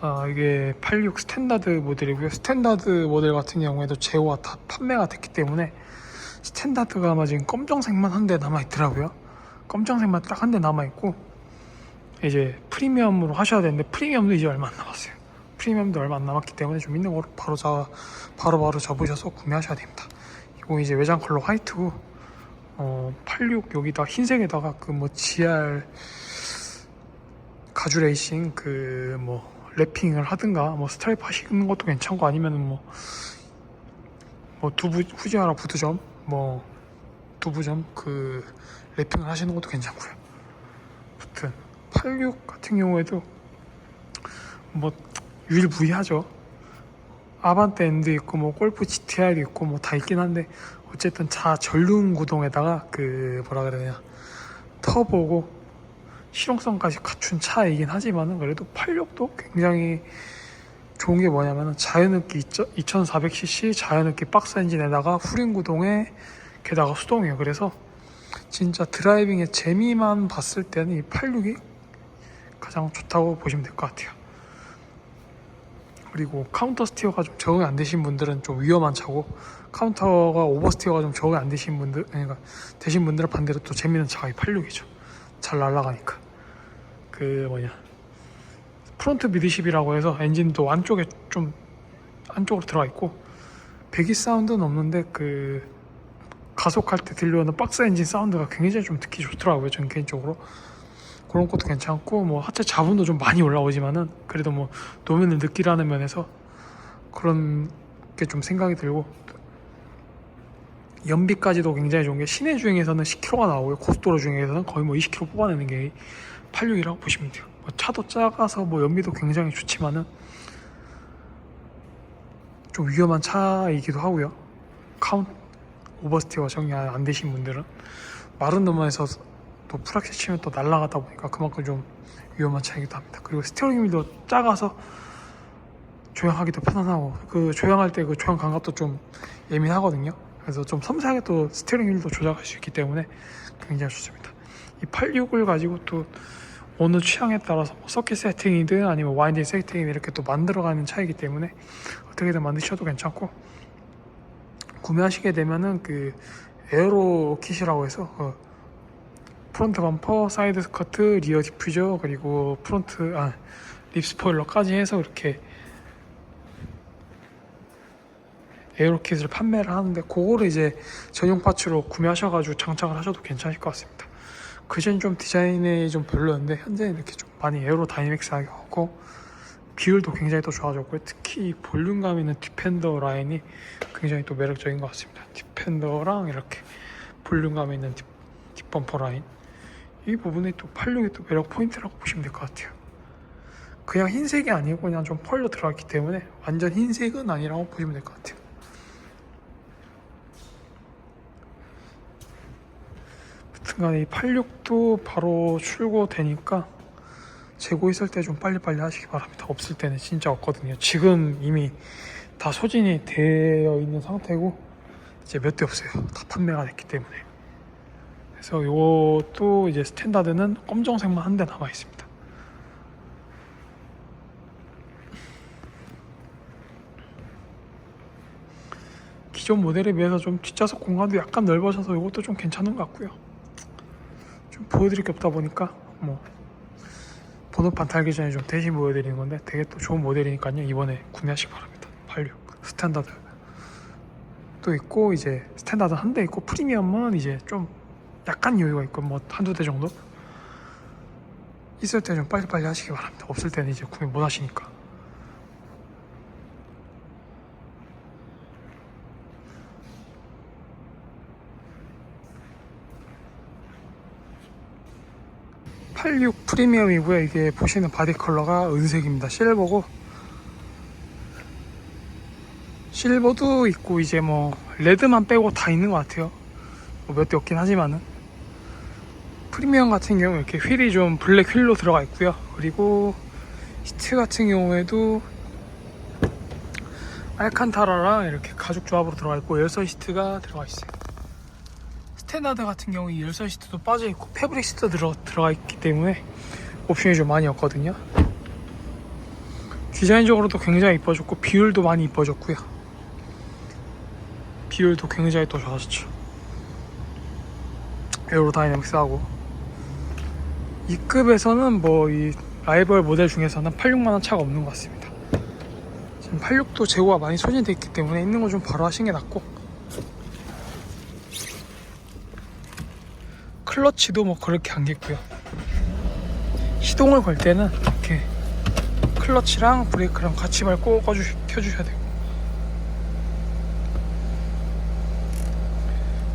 자, 이게 86 스탠다드 모델이고요. 스탠다드 모델 같은 경우에도 제호가 다 판매가 됐기 때문에 스탠다드가 아마 지금 검정색만 한 대 남아 있더라고요. 검정색만 딱 한 대 남아 있고 이제 프리미엄으로 하셔야 되는데 프리미엄도 이제 얼마 안 남았어요. 프리미엄도 얼마 안 남았기 때문에 좀 있는 거로 바로 잡 바로 바로 잡으셔서 구매하셔야 됩니다. 이거 이제 외장 컬러 화이트고 어, 86 여기다 흰색에다가 그 뭐 GR 가주 레이싱 그뭐 랩핑을 하든가 뭐 스트라이프 하시는 것도 괜찮고 아니면은 뭐 뭐 두부 후지하라 부두점 뭐 두부점 그 랩핑을 하시는 것도 괜찮고요. 아무튼 86 같은 경우에도 뭐 유일무이하죠. 아반떼 N도 있고 뭐 골프 GTI도 있고 뭐 다 있긴 한데 어쨌든 자 전륜 구동에다가 그 뭐라 그래야 되냐 터보고 실용성까지 갖춘 차이긴 하지만은 그래도 86도 굉장히 좋은 게 뭐냐면은 자연흡기 2400cc 자연흡기 박스 엔진에다가 후륜 구동에 게다가 수동이에요. 그래서 진짜 드라이빙의 재미만 봤을 때는 이 86이 가장 좋다고 보시면 될 것 같아요. 그리고 카운터 스티어가 좀 적응이 안 되신 분들은 좀 위험한 차고 카운터가 오버 스티어가 좀 적응이 안 되신 분들 그러니까 되신 분들은 반대로 또 재밌는 차가 이 86이죠. 잘 날아가니까 그 뭐냐 프론트 미드십이라고 해서 엔진도 안쪽에 좀 안쪽으로 들어가 있고 배기 사운드는 없는데 그 가속할 때 들려오는 박스 엔진 사운드가 굉장히 좀 듣기 좋더라고요. 저는 개인적으로 그런 것도 괜찮고 뭐 하체 자분도 좀 많이 올라오지만은 그래도 뭐 노면을 느끼라는 면에서 그런 게 좀 생각이 들고 연비까지도 굉장히 좋은 게 시내 주행에서는 10km가 나오고요 고속도로 주행에서는 거의 뭐 20km 뽑아내는 게 86이라고 보시면 돼요 뭐 차도 작아서 뭐 연비도 굉장히 좋지만은 좀 위험한 차이기도 하고요 카운트 오버스티어가 적응이 안 되신 분들은 마른 노면에서 또 프락시 치면 또 날아가다 보니까 그만큼 좀 위험한 차이기도 합니다. 그리고 스티어링 휠도 작아서 조향하기도 편안하고 그 조향할 때 그 조향 감각도 좀 예민하거든요. 그래서 좀 섬세하게 또 스티어링 휠도 조작할 수 있기 때문에 굉장히 좋습니다. 이 86을 가지고 또 어느 취향에 따라서 뭐 서킷 세팅이든 아니면 와인딩 세팅이든 이렇게 또 만들어가는 차이기 때문에 어떻게든 만드셔도 괜찮고 구매하시게 되면은 그 에어로 킷이라고 해서 그 프론트 범퍼, 사이드 스커트, 리어 디퓨저 그리고 프론트 아, 립 스포일러까지 해서 이렇게 에어로 킷을 판매를 하는데 그거를 이제 전용 파츠로 구매하셔가지고 장착을 하셔도 괜찮을 것 같습니다. 그전 좀 디자인이 좀 별로였는데 현재는 이렇게 좀 많이 에어로 다이내믹스하게 하고 비율도 굉장히 또 좋아졌고요. 특히 이 볼륨감 있는 디펜더 라인이 굉장히 또 매력적인 것 같습니다. 디펜더랑 이렇게 볼륨감 있는 뒷, 뒷범퍼 라인 이 부분이 또 86의 또 매력 포인트라고 보시면 될 것 같아요. 그냥 흰색이 아니고 그냥 좀 펄로 들어갔기 때문에 완전 흰색은 아니라고 보시면 될 것 같아요. 여튼간에 이 86도 바로 출고되니까 재고 있을 때 좀 빨리빨리 하시기 바랍니다. 없을 때는 진짜 없거든요. 지금 이미 다 소진이 되어 있는 상태고 이제 몇 대 없어요. 다 판매가 됐기 때문에. 그래서 이것도 이제 스탠다드는 검정색만 한 대 남아 있습니다. 기존 모델에 비해서 좀 뒷좌석 공간도 약간 넓어져서 이것도 좀 괜찮은 것 같고요. 좀 보여드릴 게 없다 보니까 뭐 번호판 달기 전에 좀 대신 보여드리는 건데 되게 또 좋은 모델이니까요. 이번에 구매하시기 바랍니다. 86 스탠다드. 또 있고 이제 스탠다드 한 대 있고 프리미엄은 이제 좀 약간 여유가 있고 뭐 한두 대 정도? 있을 때 좀 빨리빨리 하시기 바랍니다. 없을 때는 이제 구매 못 하시니까 (86) 프리미엄이고요. 이게 보시는 바디 컬러가 은색입니다. 실버고. 실버도 있고 이제 뭐 레드만 빼고 다 있는 것 같아요. 뭐 몇 대 없긴 하지만은. 프리미엄 같은 경우 이렇게 휠이 좀 블랙 휠로 들어가 있고요. 그리고 시트 같은 경우에도 알칸타라랑 이렇게 가죽 조합으로 들어가 있고 열선 시트가 들어가 있어요 스탠다드 같은 경우 이 열선 시트도 빠져 있고 패브릭 시트 들어 들어가 있기 때문에 옵션이 좀 많이 없거든요 디자인적으로도 굉장히 이뻐졌고 비율도 많이 이뻐졌고요. 비율도 굉장히 또 좋아졌죠. 에어로다이내믹스하고 이 급에서는 뭐 이 라이벌 모델 중에서는 86만원 차가 없는 것 같습니다. 지금 86도 재고가 많이 소진돼 있기 때문에 있는 거 좀 바로 하시는 게 낫고 클러치도 뭐 그렇게 안 겠고요. 시동을 걸 때는 이렇게 클러치랑 브레이크랑 같이 밟고 꺼주, 켜주셔야 되고.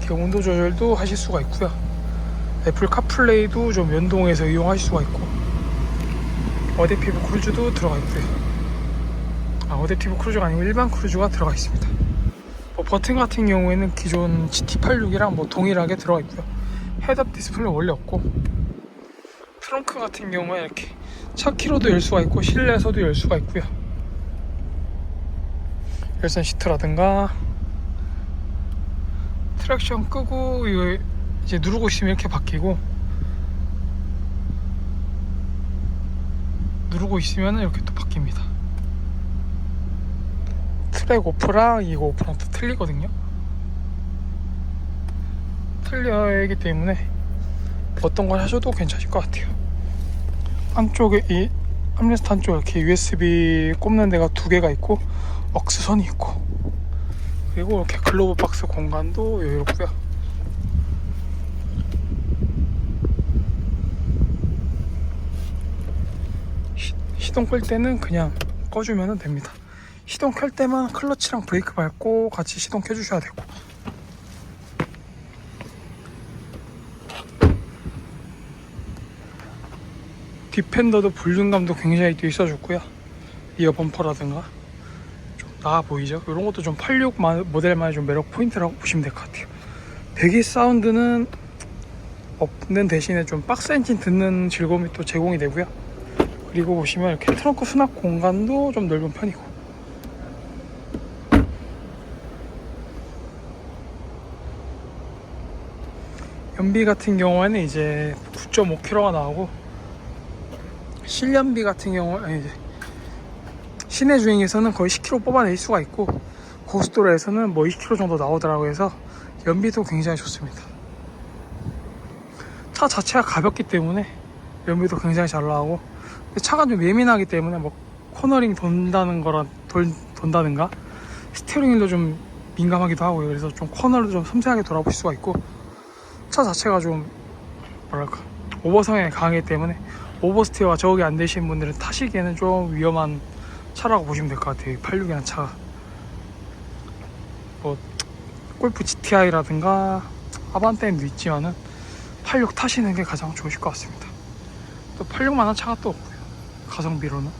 이렇게 온도 조절도 하실 수가 있고요. 애플 카플레이도 좀 연동해서 이용하실 수가 있고. 어댑티브 크루즈도 들어가 있고요. 아 어댑티브 크루즈가 아니고 일반 크루즈가 들어가 있습니다. 뭐 버튼 같은 경우에는 기존 GT86이랑 뭐 동일하게 들어가 있고요 헤드업 디스플레이 원래 없고 트렁크 같은 경우에 이렇게 차 키로도 열 수가 있고 실내에서도 열 수가 있고요. 열선 시트라든가 트랙션 끄고 이제 누르고 있으면 이렇게 바뀌고 누르고 있으면 이렇게 또 바뀝니다. 트랙 오프랑 이거 오프랑 또 틀리거든요. 틀리기 때문에 어떤 걸 하셔도 괜찮을 것 같아요. 안쪽에 이 암레스트 한쪽에 이렇게 USB 꼽는 데가 두 개가 있고 억스선이 있고 그리고 이렇게 글로브 박스 공간도 여유롭고요. 시, 시동 끌 때는 그냥 꺼주면 됩니다. 시동 켤 때만 클러치랑 브레이크 밟고 같이 시동 켜주셔야 되고 디펜더도 볼륨감도 굉장히 또 있어줬고요. 이어 범퍼라든가 좀 나아 보이죠? 이런 것도 좀 86 모델만의 좀 매력 포인트라고 보시면 될 것 같아요. 배기 사운드는 없는 대신에 좀 박스 엔진 듣는 즐거움이 또 제공이 되고요. 그리고 보시면 이렇게 트렁크 수납 공간도 좀 넓은 편이고 연비 같은 경우에는 이제 9.5km가 나오고 실연비 같은 경우 아니 시내 주행에서는 거의 10km 뽑아낼 수가 있고 고속도로에서는 뭐 20km 정도 나오더라고 해서 연비도 굉장히 좋습니다. 차 자체가 가볍기 때문에 연비도 굉장히 잘 나오고 차가 좀 예민하기 때문에 뭐 코너링 돈다는 거라 돌, 돈다든가 스티어링 휠도 좀 민감하기도 하고요. 그래서 좀 코너를 좀 섬세하게 돌아볼 수가 있고 차 자체가 좀 뭐랄까 오버성에 강하기 때문에 오버스티어가 적응이 안 되시는 분들은 타시기에는 좀 위험한 차라고 보시면 될 것 같아요. 86이라는 차가. 뭐, 골프 GTI라든가 아반떼도 있지만은 86 타시는 게 가장 좋으실 것 같습니다. 또 86만원 차가 또 없고요. 가성비로는.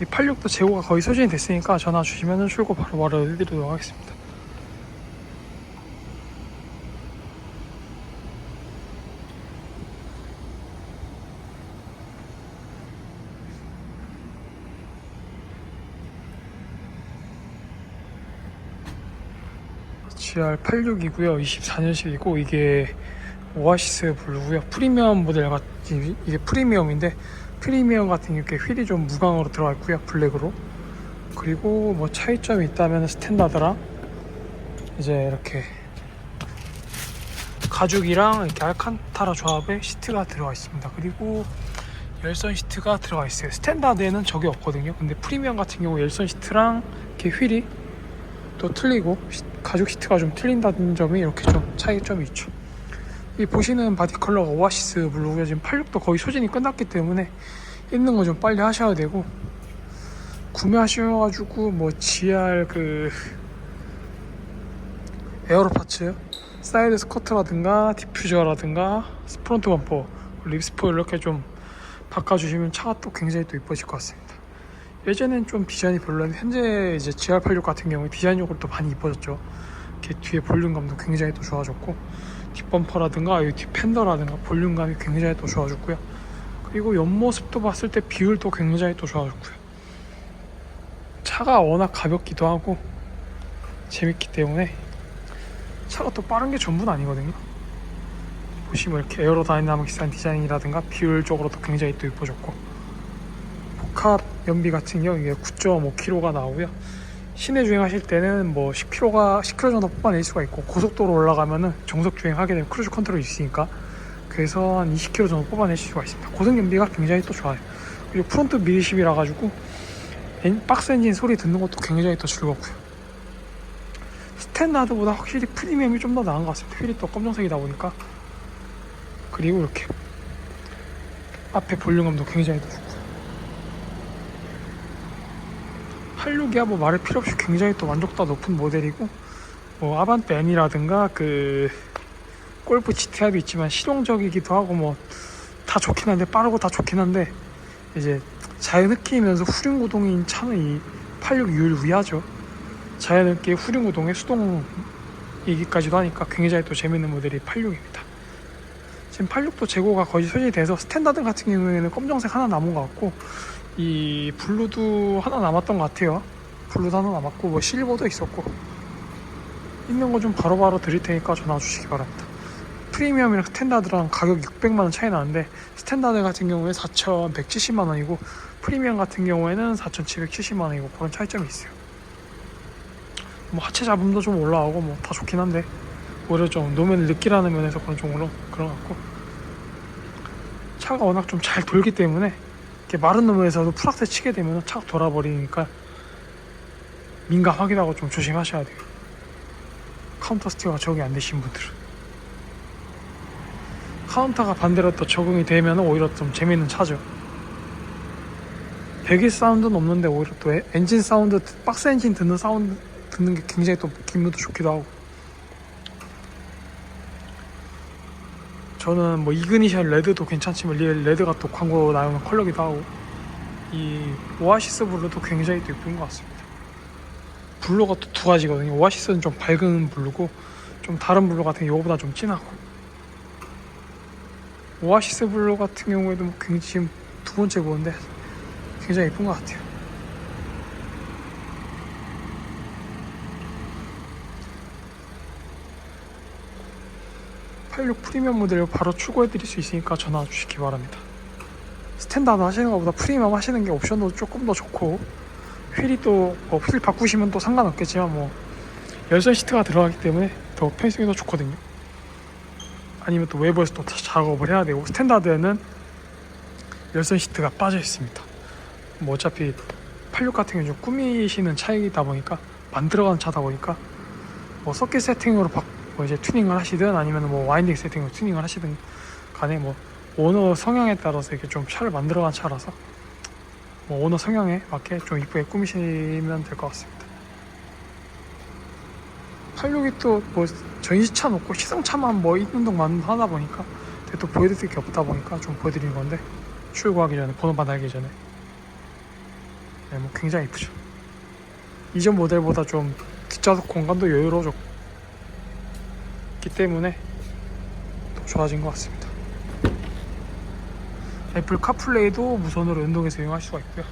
이 86도 재고가 거의 소진이 됐으니까 전화 주시면 출고 바로 말해드리도록 하겠습니다. GR86이고요. 24년식이고 이게 오아시스 블루고요. 프리미엄 모델 같은 이게 프리미엄인데 프리미엄 같은 이렇게 휠이 좀 무광으로 들어가 있고요. 블랙으로. 그리고 뭐 차이점이 있다면 스탠다드랑 이제 이렇게 가죽이랑 이렇게 알칸타라 조합의 시트가 들어가 있습니다. 그리고 열선 시트가 들어가 있어요. 스탠다드에는 저게 없거든요. 근데 프리미엄 같은 경우 열선 시트랑 이렇게 휠이 또 틀리고 시- 가죽 시트가 좀 틀린다는 점이 이렇게 좀 차이점이 있죠. 이 보시는 바디 컬러가 오아시스 블루고요. 지금 86도 거의 소진이 끝났기 때문에 있는 거 좀 빨리 하셔야 되고 구매하셔가지고 뭐 GR 그 에어로 파츠 사이드 스커트라든가 디퓨저라든가 스프론트 범퍼 립스포일 이렇게 좀 바꿔주시면 차가 또 굉장히 또 이뻐질 것 같습니다. 예전엔 좀 디자인이 별로였는데 현재 이제 GR86 같은 경우에 디자인적으로 또 많이 이뻐졌죠. 이렇게 뒤에 볼륨감도 굉장히 또 좋아졌고 뒷범퍼라든가 이 뒷펜더라든가 볼륨감이 굉장히 또 좋아졌고요. 그리고 옆모습도 봤을 때 비율도 굉장히 또 좋아졌고요. 차가 워낙 가볍기도 하고 재밌기 때문에 차가 또 빠른 게 전부는 아니거든요. 보시면 이렇게 에어로다이나믹스한 디자인이라든가 비율 적으로도 굉장히 또 이뻐졌고 복합 연비 같은 경우 이게 9.5kg가 나오고요. 시내 주행하실 때는 뭐 10kg가 10kg 정도 뽑아낼 수가 있고 고속도로 올라가면은 정속 주행하게 되면 크루즈 컨트롤이 있으니까 그래서 한 20kg 정도 뽑아내실 수가 있습니다. 고속 연비가 굉장히 또 좋아요. 그리고 프론트 미리십이라 가지고 엔- 박스 엔진 소리 듣는 것도 굉장히 또 즐겁고요. 스탠다드보다 확실히 프리미엄이 좀 더 나은 것 같습니다. 휠이 또 검정색이다 보니까 그리고 이렇게 앞에 볼륨감도 굉장히 또 좋고 요. 86이야 뭐 말할 필요 없이 굉장히 또 만족도가 높은 모델이고 뭐 아반떼 N이라든가 그 골프 GTR도 있지만 실용적이기도 하고 뭐 다 좋긴 한데 빠르고 다 좋긴 한데 이제 자연 흡기면서 후륜 구동인 차는 이 86 유일무이하죠. 자연 흡기 후륜 구동의 수동이기까지도 하니까 굉장히 또 재밌는 모델이 86입니다. 지금 86도 재고가 거의 소진이 돼서 스탠다드 같은 경우에는 검정색 하나 남은 것 같고 이 블루도 하나 남았던 것 같아요. 블루도 하나 남았고 뭐 실버도 있었고 있는 거 좀 바로바로 드릴 테니까 전화 주시기 바랍니다. 프리미엄이랑 스탠다드랑 가격 600만 원 차이 나는데 스탠다드 같은 경우에 4,170만 원이고 프리미엄 같은 경우에는 4,770만 원이고 그런 차이점이 있어요. 뭐 하체 잡음도 좀 올라오고 뭐 다 좋긴 한데 오히려 좀 노면을 느끼라는 면에서 그런 좀 그런 같고 차가 워낙 좀 잘 돌기 때문에 이렇게 마른 노면에서도 풀악세 치게 되면 차가 돌아버리니까 민감하기도 하고 좀 조심하셔야 돼요. 카운터 스티어가 적용이 안 되신 분들은 카운터가 반대로 또 적용이 되면 오히려 좀 재밌는 차죠. 배기 사운드는 없는데 오히려 또 에- 엔진 사운드, 박스 엔진 듣는 사운드 듣는 게 굉장히 또 기분도 좋기도 하고. 저는 뭐 이그니션 레드도 괜찮지만 리얼 레드가 또 광고 나오는 컬러기도 하고 이 오아시스 블루도 굉장히 또 예쁜 것 같습니다. 블루가 또 두 가지거든요. 오아시스는 좀 밝은 블루고 좀 다른 블루 같은 게 이거보다 좀 진하고 오아시스 블루 같은 경우에도 뭐 굉장히 지금 두 번째 보는데 굉장히 예쁜 것 같아요. (86) 프리미엄 모델을 바로 출고해 드릴 수 있으니까 전화 주시기 바랍니다 스탠다드 하시는 것보다 프리미엄 하시는 게 옵션도 조금 더 좋고 휠이 또휠 바꾸시면 또 상관없겠지만 뭐 열선 시트가 들어가기 때문에 더 편의성이 더 좋거든요 아니면 또 외부에서 또 작업을 해야 되고 스탠다드에는 열선 시트가 빠져 있습니다. 뭐 어차피 86 같은 경우는 좀 꾸미시는 차이다 보니까 만들어가는 차다 보니까 뭐 서킷 세팅으로 바, 뭐 이제 튜닝을 하시든 아니면 뭐 와인딩 세팅으로 튜닝을 하시든 간에 뭐 오너 성향에 따라서 이렇게 좀 차를 만들어간 차라서 뭐 오너 성향에 맞게 좀 이쁘게 꾸미시면 될 것 같습니다. 86이 또 뭐 전시차 놓고 시승차만 뭐 있는 동안 하다 보니까 또 보여드릴 게 없다 보니까 좀 보여드린 건데 출고하기 전에 번호판 달기 전에 네, 뭐 굉장히 이쁘죠 이전 모델보다 좀 뒷좌석 공간도 여유로워졌 기 때문에 더 좋아진 것 같습니다. 애플 카플레이도 무선으로 연동해서 이용할 수가 있고요